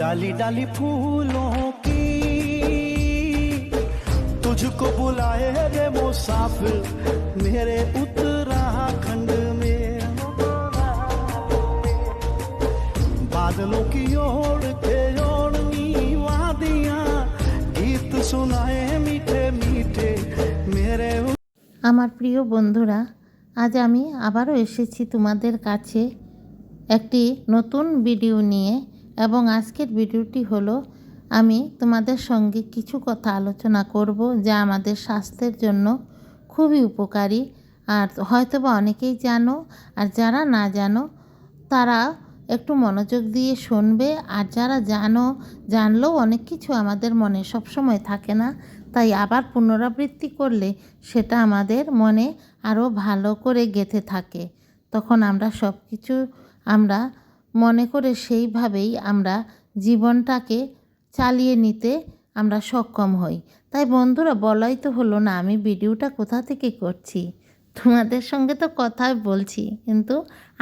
डाली डाली फूलों की तुझको बुलाए रे मुसाफिर मेरे उत्तराखंड में। बादलों की ओर আমার প্রিয় বন্ধুরা, আজ আমি আবারও এসেছি তোমাদের কাছে একটি নতুন ভিডিও নিয়ে এবং আজকের ভিডিওটি হলো, আমি তোমাদের সঙ্গে কিছু কথা আলোচনা করব যা আমাদের স্বাস্থ্যের জন্য খুবই উপকারী। আর হয়তোবা অনেকেই জানো, আর যারা না জানো, তারা একটু মনোযোগ দিয়ে শুনবে। আর যারা জানো, জানলেও অনেক কিছু আমাদের মনে সবসময় থাকে না। তাই আবার পুনরাবৃত্তি করলে সেটা আমাদের মনে আরও ভালো করে গেঁথে থাকে। তখন আমরা সব কিছু আমরা মনে করে সেইভাবেই আমরা জীবনটাকে চালিয়ে নিতে আমরা সক্ষম হই। তাই বন্ধুরা, বলাই তো হলো না, আমি ভিডিওটা কোথা থেকে করছি? তোমাদের সঙ্গে তো কথাই বলছি, কিন্তু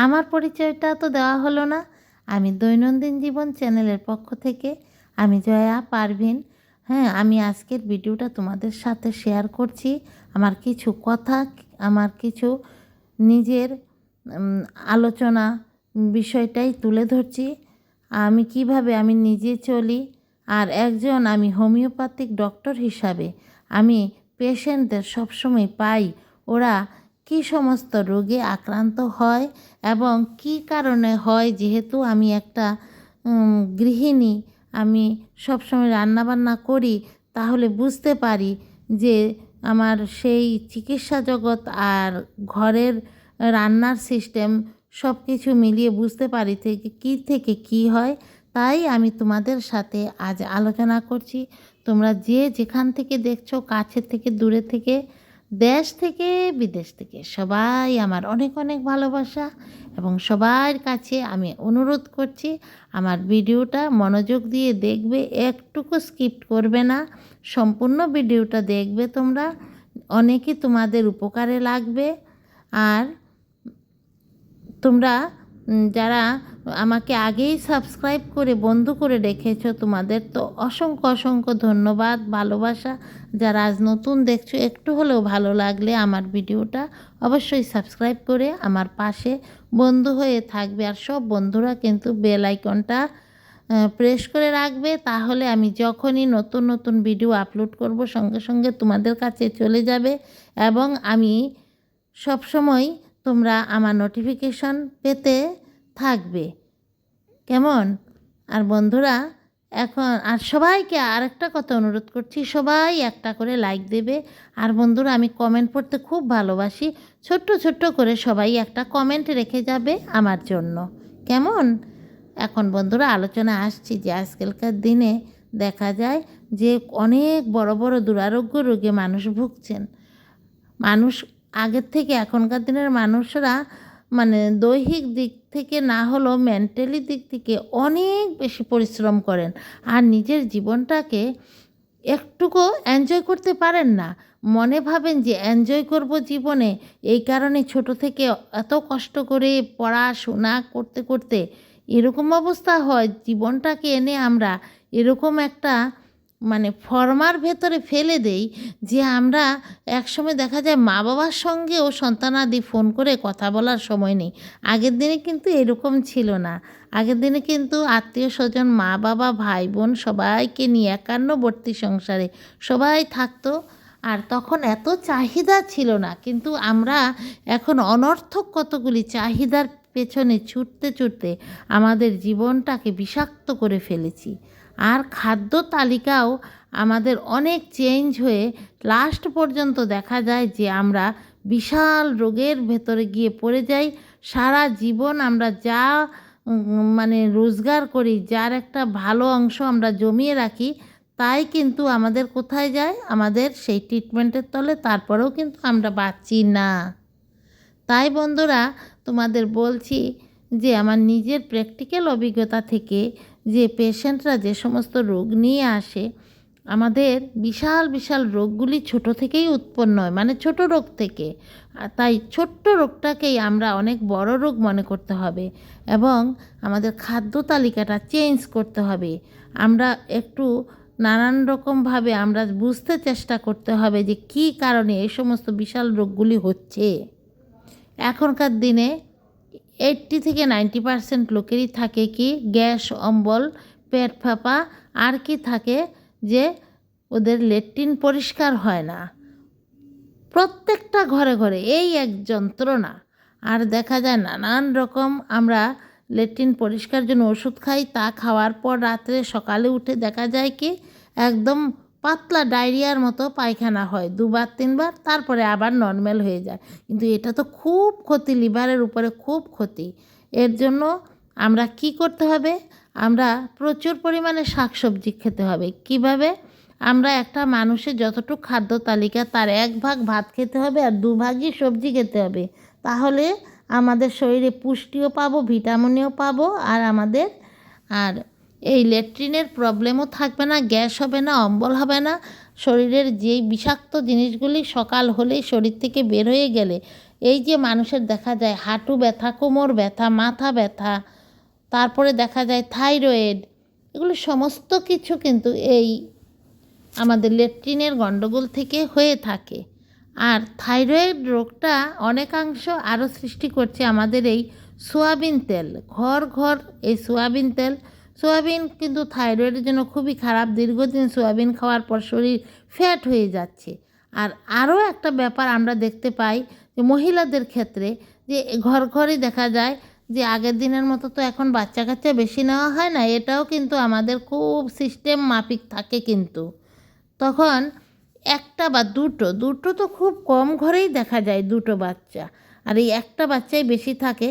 আমার পরিচয়টা তো দেওয়া হলো না। আমি দৈনন্দিন জীবন চ্যানেলের পক্ষ থেকে আমি জয়া পারভিন হ্যাঁ আমি আজকের ভিডিওটা তোমাদের সাথে শেয়ার করছি। আমার কিছু কথা, আমার কিছু নিজের আলোচনা বিষয়টাই তুলে ধরছি। আমি কীভাবে আমি নিজে চলি আর একজন আমি হোমিওপ্যাথিক ডক্টর হিসাবে আমি পেশেন্টদের সবসময় পাই, ওরা কী সমস্ত রোগে আক্রান্ত হয় এবং কী কারণে হয়, যেহেতু আমি একটা গৃহিণী আমি সবসময় রান্নাবান্না করি, তাহলে বুঝতে পারি যে আমার সেই চিকিৎসা জগৎ আর ঘরের রান্নার সিস্টেম সব কিছু মিলিয়ে বুঝতে পারি থেকে কী থেকে কী হয়। তাই আমি তোমাদের সাথে আজ আলোচনা করছি। তোমরা যে যেখান থেকে দেখছ, কাছের থেকে, দূরে থেকে, দেশ থেকে, বিদেশ থেকে, সবাই আমার অনেক অনেক ভালোবাসা। এবং সবার কাছে আমি অনুরোধ করছি, আমার ভিডিওটা মনোযোগ দিয়ে দেখবে, একটুকু স্কিপ করবে না, সম্পূর্ণ ভিডিওটা দেখবে তোমরা, অনেকই তোমাদের উপকারে লাগবে, আর তোমরা যারা আমাকে আগেই সাবস্ক্রাইব করে বন্ধু করে রেখেছো, তোমাদের তো অসংখ্য অসংখ্য ধন্যবাদ, ভালোবাসা। যারা আজ নতুন দেখছ, একটু হলেও ভালো লাগলে আমার ভিডিওটা অবশ্যই সাবস্ক্রাইব করে আমার পাশে বন্ধু হয়ে থাকবে। আর সব বন্ধুরা কিন্তু বেল আইকনটা প্রেস করে রাখবে। তাহলে আমি যখনই নতুন নতুন ভিডিও আপলোড করব, সঙ্গে সঙ্গে তোমাদের কাছে চলে যাবে। এবং আমি সবসময় তোমরা আমার নোটিফিকেশন পেতে থাকবে। কেমন? আর বন্ধুরা, এখন আর সবাইকে আর একটা কথা অনুরোধ করছি, সবাই একটা করে লাইক দেবে। আর বন্ধুরা, আমি কমেন্ট পড়তে খুব ভালোবাসি, ছোট্ট ছোট্ট করে সবাই একটা কমেন্ট রেখে যাবে আমার জন্য। কেমন? এখন বন্ধুরা, আলোচনা আসছি যে আজকালকার দিনে দেখা যায় যে অনেক বড় বড় দুরারোগ্য রোগে মানুষ ভুগছেন। মানুষ আগের থেকে এখনকার দিনের মানুষরা মানে দৈহিক দিক থেকে না হলেও মেন্টালি দিক থেকে অনেক বেশি পরিশ্রম করেন। আর নিজের জীবনটাকে একটুকু এনজয় করতে পারেন না। মনে ভাবেন যে এনজয় করব জীবনে, এই কারণে ছোট থেকে এত কষ্ট করে পড়াশোনা করতে করতে এরকম অবস্থা হয়, জীবনটাকে এনে আমরা এরকম একটা মানে ফর্মার ভেতরে ফেলে দেই যে আমরা একসময় দেখা যায় মা বাবার সঙ্গেও সন্তানাদি ফোন করে কথা বলার সময় নেই। আগের দিনে কিন্তু এরকম ছিল না। আগের দিনে কিন্তু আত্মীয় স্বজন মা বাবা ভাই বোন সবাইকে নিয়ে একান্নবর্তী সংসারে সবাই থাকতো। আর তখন এত চাহিদা ছিল না, কিন্তু আমরা এখন অনর্থক কতগুলি চাহিদার পেছনে ছুটতে ছুটতে আমাদের জীবনটাকে বিষাক্ত করে ফেলেছি। আর খাদ্য তালিকাও আমাদের অনেক চেঞ্জ হয়ে লাস্ট পর্যন্ত দেখা যায় যে আমরা বিশাল রোগের ভেতরে গিয়ে পড়ে যাই। সারা জীবন আমরা যা মানে রোজগার করি, যার একটা ভালো অংশ আমরা জমিয়ে রাখি, তাই কিন্তু আমাদের কোথায় যায়? আমাদের সেই ট্রিটমেন্টের তলে, তারপরেও কিন্তু আমরা বাঁচি না। তাই বন্ধুরা, তোমাদের বলছি যে আমার নিজের প্র্যাকটিক্যাল অভিজ্ঞতা থেকে যে পেশেন্টরা যে সমস্ত রোগ নিয়ে আসে, আমাদের বিশাল বিশাল রোগগুলি ছোট থেকেই উৎপন্ন হয় মানে ছোট রোগ থেকে। তাই ছোট্ট রোগটাকেই আমরা অনেক বড় রোগ মনে করতে হবে এবং আমাদের খাদ্য তালিকাটা চেঞ্জ করতে হবে। আমরা একটু নানান রকমভাবে আমরা বুঝতে চেষ্টা করতে হবে যে কী কারণে এই সমস্ত বিশাল রোগগুলি হচ্ছে। এখনকার দিনে এইট্টি থেকে নাইনটি পার্সেন্ট লোকেরই থাকে কি গ্যাস, অম্বল, পেট ফাঁপা, আর কি থাকে যে ওদের লেট্রিন পরিষ্কার হয় না। প্রত্যেকটা ঘরে ঘরে এই এক যন্ত্রণা। আর দেখা যায় নানান রকম আমরা লেট্রিন পরিষ্কার জন্য ওষুধ খাই, তা খাওয়ার পর রাত্রে সকালে উঠে দেখা যায় কি একদম পাতলা ডায়রিয়ার মতো পায়খানা হয়, দুবার, তিনবার, তারপরে আবার নর্মাল হয়ে যায়। কিন্তু এটা তো খুব ক্ষতি, লিভারের উপরে খুব ক্ষতি। এর জন্য আমরা কি করতে হবে? আমরা প্রচুর পরিমাণে শাকসবজি খেতে হবে। কীভাবে? আমরা একটা মানুষের যতটুকু খাদ্য তালিকা, তার এক ভাগ ভাত খেতে হবে আর দু ভাগই সবজি খেতে হবে। তাহলে আমাদের শরীরে পুষ্টিও পাবো ভিটামিনও পাবো আর আমাদের আর এই ল্যাট্রিনের প্রবলেমও থাকবে না, গ্যাস হবে না, অম্বল হবে না। শরীরের যেই বিষাক্ত জিনিসগুলি সকাল হলেই শরীর থেকে বের হয়ে গেলে, এই যে মানুষের দেখা যায় হাঁটু ব্যথা, কোমর ব্যথা, মাথা ব্যথা, তারপরে দেখা যায় থাইরয়েড, এগুলো সমস্ত কিছু কিন্তু এই আমাদের লেট্রিনের গণ্ডগোল থেকে হয়ে থাকে। আর থাইরয়েড রোগটা অনেকাংশ আরও সৃষ্টি করছে আমাদের এই সোয়াবিন তেল, ঘর ঘর এই সোয়াবিন তেল সোয়াবিন কিন্তু থাইরয়েডের জন্য খুবই খারাপ। দীর্ঘদিন সোয়াবিন খাওয়ার পর শরীর ফ্যাট হয়ে যাচ্ছে। আর আরও একটা ব্যাপার আমরা দেখতে পাই যে মহিলাদের ক্ষেত্রে যে ঘর ঘরই দেখা যায় যে আগের দিনের মতো তো এখন বাচ্চা কাচ্চা বেশি নেওয়া হয় না, এটাও কিন্তু আমাদের খুব সিস্টেম মাফিক থাকে কিন্তু। তখন একটা বা দুটো দুটো তো খুব কম ঘরেই দেখা যায় দুটো বাচ্চা। আর এই একটা বাচ্চাই বেশি থাকে।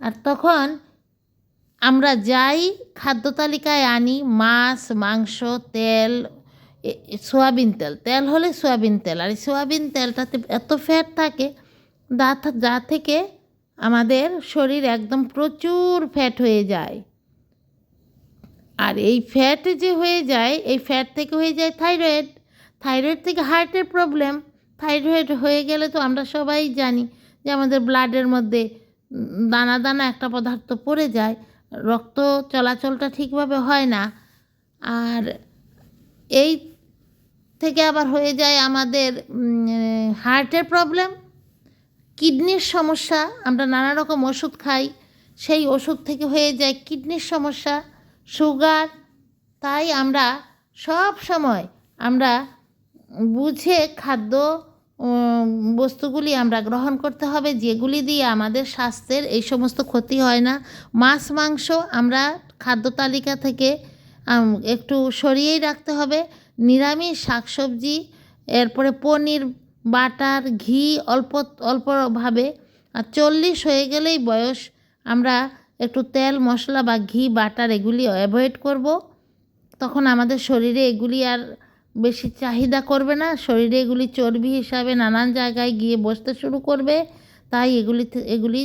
আর তখন আমরা যাই খাদ্য তালিকায় আনি মাছ, মাংস, তেল সয়াবিন তেল। তেল হলে সয়াবিন তেল। আর সয়াবিন তেলটাতে এত ফ্যাট থাকে যা যা থেকে আমাদের শরীর একদম প্রচুর ফ্যাট হয়ে যায়। আর এই ফ্যাট যে হয়ে যায়, এই ফ্যাট থেকে হয়ে যায় থাইরয়েড থাইরয়েড থেকে হার্টের প্রবলেম থাইরয়েড হয়ে গেলে তো আমরা সবাই জানি যে আমাদের ব্লাডের মধ্যে দানা দানা একটা পদার্থ পড়ে যায়। রক্ত চলাচলটা ঠিকভাবে হয় না। আর এই থেকে আবার হয়ে যায় আমাদের হার্টের প্রবলেম, কিডনির সমস্যা, আমরা নানা রকম ওষুধ খাই, সেই ওষুধ থেকে হয়ে যায় কিডনির সমস্যা, সুগার, তাই আমরা সব সময় আমরা বুঝে খাদ্য বস্তুগুলি আমরা গ্রহণ করতে হবে, যেগুলি দিয়ে আমাদের স্বাস্থ্যের এই সমস্ত ক্ষতি হয় না। মাছ, মাংস আমরা খাদ্য তালিকা থেকে একটু সরিয়েই রাখতে হবে। নিরামিষ শাকসবজি, এরপরে পনির, বাটার, ঘি অল্প অল্পভাবে আর চল্লিশ হয়ে গেলেই বয়স। আমরা একটু তেল, মশলা বা ঘি, বাটার এগুলি অ্যাভয়েড করব। তখন আমাদের শরীরে এগুলি আর বেশি চাহিদা করবে না, শরীরে এগুলি চর্বি হিসাবে নানান জায়গায় গিয়ে বসতে শুরু করবে। তাই এগুলি এগুলি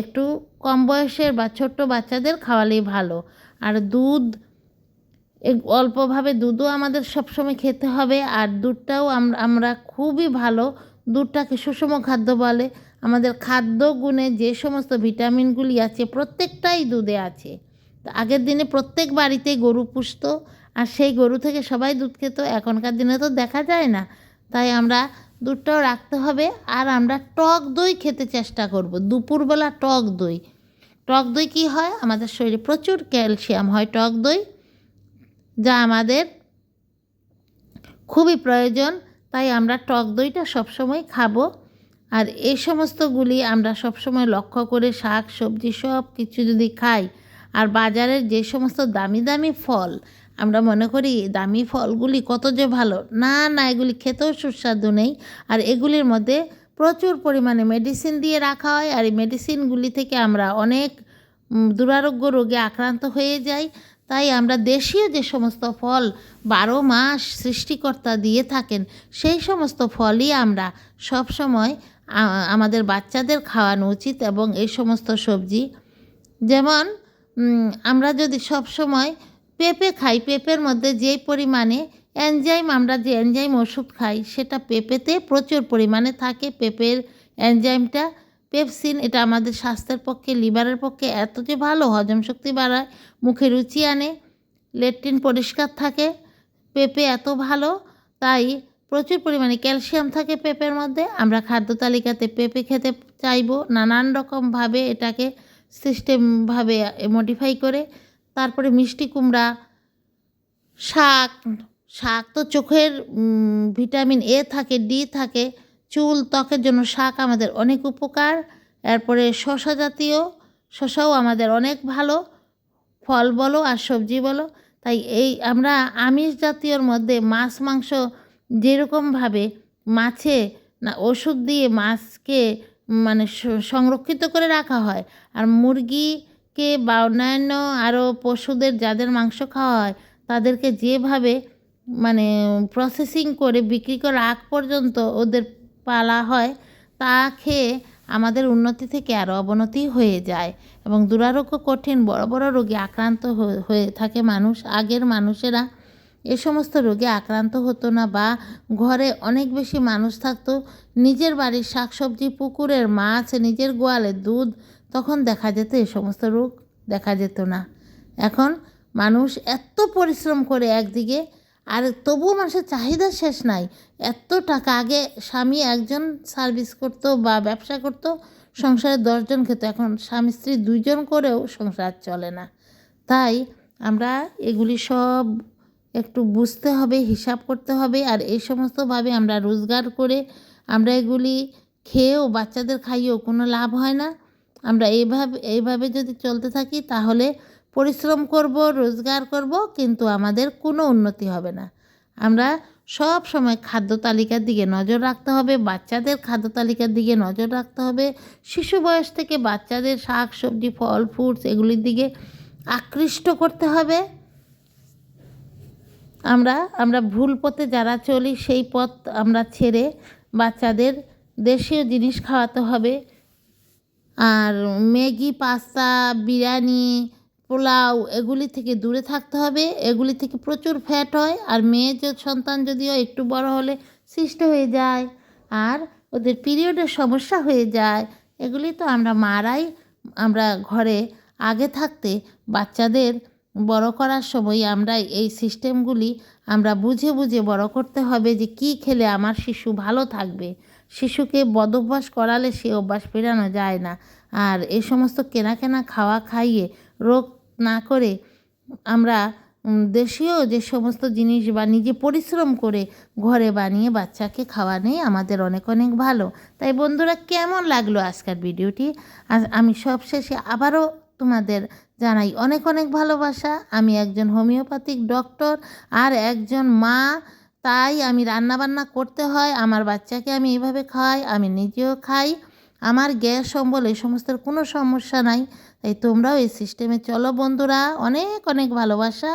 একটু কম বয়সের বা ছোট্ট বাচ্চাদের খাওয়ালেই ভালো। আর দুধ অল্পভাবে দুধও আমাদের সবসময় খেতে হবে। আর দুধটাও আমরা খুবই ভালো দুধটাকে সুষম খাদ্য বলে। আমাদের খাদ্য গুণে যে সমস্ত ভিটামিনগুলি আছে প্রত্যেকটাই দুধে আছে। আগের দিনে প্রত্যেক বাড়িতে গরু পুষতো। আর সেই গরু থেকে সবাই দুধ খেত, এখনকার দিনে তো দেখা যায় না। তাই আমরা দুধটাও রাখতে হবে আর আমরা টক দই খেতে চেষ্টা করব। দুপুরবেলা টক দই। টক দই কী হয়? আমাদের শরীরে প্রচুর ক্যালসিয়াম হয় টক দই, যা আমাদের খুবই প্রয়োজন। তাই আমরা টক দইটা সবসময় খাব। আর এই সমস্তগুলি আমরা সবসময় লক্ষ্য করে শাক, সবজি সব কিছু যদি খাই, আর বাজারের যে সমস্ত দামি দামি ফল আমরা মনে করি দামি ফলগুলি কত যে ভালো। না না, এগুলি খেতেও সুস্বাদু নেই। আর এগুলির মধ্যে প্রচুর পরিমাণে মেডিসিন দিয়ে রাখা হয়। আর এই মেডিসিনগুলি থেকে আমরা অনেক দুরারোগ্য রোগে আক্রান্ত হয়ে যাই। তাই আমরা দেশীয় যে সমস্ত ফল বারো মাস সৃষ্টিকর্তা দিয়ে থাকেন, সেই সমস্ত ফলই আমরা সব সময় আমাদের বাচ্চাদের খাওয়ানো উচিত এবং এই সমস্ত সবজি। যেমন আমরা যদি সব সময় পেঁপে খাই, পেঁপের মধ্যে যেই পরিমাণে এনজাইম আমরা যে এনজাইম ওষুধ খাই, সেটা পেঁপেতে প্রচুর পরিমাণে থাকে। পেঁপের এনজাইমটা পেপসিন এটা আমাদের স্বাস্থ্যের পক্ষে, লিভারের পক্ষে এত যে ভালো, হজম শক্তি বাড়ায়, মুখে রুচি আনে, লেট্রিন পরিষ্কার থাকে, পেঁপে এত ভালো, তাই প্রচুর পরিমাণে ক্যালসিয়াম থাকে পেঁপের মধ্যে। আমরা খাদ্য তালিকাতে পেঁপে খেতে চাইব, নানান রকমভাবে এটাকে সিস্টেমভাবে মডিফাই করে তারপরে মিষ্টি কুমড়া, শাক শাক তো চোখের ভিটামিন এ থাকে, ডি থাকে। চুল ত্বকের জন্য শাক আমাদের অনেক উপকার। এরপরে শশা জাতীয় শশাও আমাদের অনেক ভালো। ফল বলো আর সবজি বলো। তাই এই আমরা আমিষ জাতীয়র মধ্যে মাছ, মাংস যেরকমভাবে মাছে না ওষুধ দিয়ে মাছকে মানে সংরক্ষিত করে রাখা হয়। আর মুরগিকে বা অন্যান্য আরও পশুদের যাদের মাংস খাওয়া হয়, তাদেরকে যেভাবে মানে প্রসেসিং করে বিক্রি করার আগ পর্যন্ত ওদের পালা হয়, তা খেয়ে আমাদের উন্নতি থেকে আরও অবনতি হয়ে যায় এবং দুরারোগ্য কঠিন বড় বড় রোগে আক্রান্ত হয়ে থাকে মানুষ, আগের মানুষেরা এ সমস্ত রোগে আক্রান্ত হতো না বা ঘরে অনেক বেশি মানুষ থাকতো। নিজের বাড়ির শাকসবজি, পুকুরের মাছ, নিজের গোয়ালে দুধ, তখন দেখা যেত এ সমস্ত রোগ দেখা যেত না। এখন মানুষ এত পরিশ্রম করে একদিকে, আর তবুও মানুষের চাহিদা শেষ নাই। এত টাকা আগে স্বামী একজন সার্ভিস করতো বা ব্যবসা করতো, সংসারে দশজন খেত। এখন স্বামী স্ত্রী দুইজন করেও সংসার চলে না। তাই আমরা এগুলি সব একটু বুঝতে হবে, হিসাব করতে হবে। আর এই সমস্তভাবে আমরা রোজগার করে আমরা এগুলি খেয়েও, বাচ্চাদের খাইয়েও কোনো লাভ হয় না। আমরা এইভাবে এইভাবে যদি চলতে থাকি তাহলে পরিশ্রম করব, রোজগার করব, কিন্তু আমাদের কোনো উন্নতি হবে না। আমরা সব সময় খাদ্য তালিকার দিকে নজর রাখতে হবে, বাচ্চাদের খাদ্য তালিকার দিকে নজর রাখতে হবে। শিশু বয়স থেকে বাচ্চাদের শাক, সবজি, ফল ফ্রুটস এগুলির দিকে আকৃষ্ট করতে হবে। আমরা আমরা ভুল পথে যারা চলি, সেই পথ আমরা ছেড়ে বাচ্চাদের দেশীয় জিনিস খাওয়াতে হবে। আর ম্যাগি, পাস্তা, বিরিয়ানি, পোলাও, এগুলি থেকে দূরে থাকতে হবে। এগুলি থেকে প্রচুর ফ্যাট হয়, আর মেয়ে সন্তান যদিও একটু বড় হলে সৃষ্ট হয়ে যায়, আর ওদের পিরিয়ডের সমস্যা হয়ে যায়। এগুলি তো আমরা মারাই, আমরা ঘরে আগে থাকতে বাচ্চাদের বড় করার সময় আমরা এই সিস্টেমগুলি আমরা বুঝে বুঝে বড় করতে হবে যে কি খেলে আমার শিশু ভালো থাকবে। শিশুকে বদভ্যাস করালে সে অভ্যাস ফেরানো যায় না। আর এই সমস্ত কেনা কেনা খাওয়া খাইয়ে রোগ না করে আমরা দেশীয় যে সমস্ত জিনিস বা নিজে পরিশ্রম করে ঘরে বানিয়ে বাচ্চাকে খাওয়ানোই আমাদের অনেক অনেক ভালো। তাই বন্ধুরা, কেমন লাগল আজকের ভিডিওটি? আমি সবশেষে আবারও তোমাদের জানাই অনেক অনেক ভালোবাসা। আমি একজন হোমিওপ্যাথিক ডক্টর আর একজন মা, তাই আমি রান্নাবান্না করতে হয়, আমার বাচ্চাকে আমি এইভাবে খাওয়াই, আমি নিজেও খাই, আমার গ্যাস, অম্বল এই সমস্ত কোনো সমস্যা নাই। তাই তোমরাও এই সিস্টেমে চলো বন্ধুরা, অনেক অনেক ভালোবাসা।